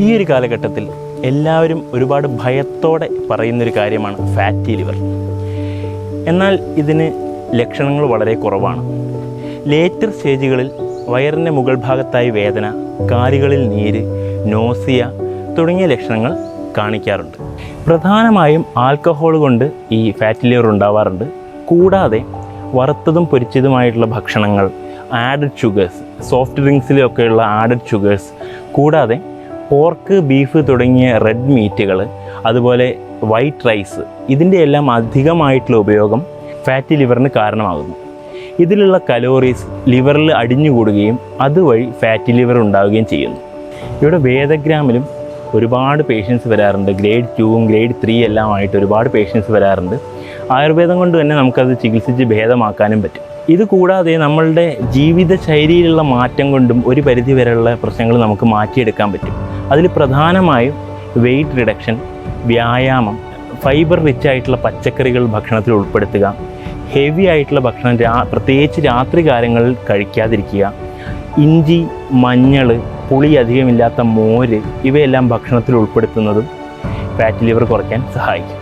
ഈ ഒരു കാലഘട്ടത്തിൽ എല്ലാവരും ഒരുപാട് ഭയത്തോടെ പറയുന്നൊരു കാര്യമാണ് ഫാറ്റി ലിവർ എന്നാൽ ഇതിന് ലക്ഷണങ്ങൾ വളരെ കുറവാണ്. ലേറ്റർ സ്റ്റേജുകളിൽ വയറിന്റെ മുകൾ ഭാഗത്തായി വേദന കാലുകളിൽ നീര് നോസിയ തുടങ്ങിയ ലക്ഷണങ്ങൾ കാണിക്കാറുണ്ട്. പ്രധാനമായും ആൽക്കഹോൾ കൊണ്ട് ഈ ഫാറ്റി ലിവർ ഉണ്ടാവാറുണ്ട്. കൂടാതെ വറുത്തതും പൊരിച്ചതുമായിട്ടുള്ള ഭക്ഷണങ്ങൾ ആഡഡ് ഷുഗേഴ്സ് സോഫ്റ്റ് ഡ്രിങ്ക്സിലൊക്കെയുള്ള ആഡഡ് ഷുഗേഴ്സ് കൂടാതെ പോർക്ക് ബീഫ് തുടങ്ങിയ റെഡ് മീറ്റുകൾ അതുപോലെ വൈറ്റ് റൈസ് ഇതിന്റെ എല്ലാം അധികമായിട്ടുള്ള ഉപയോഗം ഫാറ്റി ലിവറിന് കാരണമാകുന്നു. ഇതിലുള്ള കലോറീസ് ലിവറിൽ അടിഞ്ഞുകൂടുകയും അതുവഴി ഫാറ്റി ലിവർ ഉണ്ടാവുകയും ചെയ്യുന്നു. ഇവിടെ വേദഗ്രാമിലും ഒരുപാട് പേഷ്യൻസ് വരാറുണ്ട്. ഗ്രേഡ് ടൂവും ഗ്രേഡ് ത്രീ എല്ലാം ആയിട്ട് ഒരുപാട് പേഷ്യൻസ് വരാറുണ്ട്. ആയുർവേദം കൊണ്ട് തന്നെ നമുക്കത് ചികിത്സിച്ച് ഭേദമാക്കാനും പറ്റും. ഇത് കൂടാതെ നമ്മളുടെ ജീവിത ശൈലിയിലുള്ള മാറ്റം കൊണ്ടും ഒരു പരിധി വരെയുള്ള പ്രശ്നങ്ങൾ നമുക്ക് മാറ്റിയെടുക്കാൻ പറ്റും. അതിൽ പ്രധാനമായും വെയിറ്റ് റിഡക്ഷൻ വ്യായാമം ഫൈബർ റിച്ച് ആയിട്ടുള്ള പച്ചക്കറികൾ ഭക്ഷണത്തിൽ ഉൾപ്പെടുത്തുക ഹെവി ആയിട്ടുള്ള ഭക്ഷണം രാ പ്രത്യേകിച്ച് രാത്രി കാലങ്ങളിൽ കഴിക്കാതിരിക്കുക ഇഞ്ചി മഞ്ഞൾ പുളി അധികമില്ലാത്ത മോര് ഇവയെല്ലാം ഭക്ഷണത്തിൽ ഉൾപ്പെടുത്തുന്നതും ഫാറ്റ് ലിവർ കുറയ്ക്കാൻ സഹായിക്കും.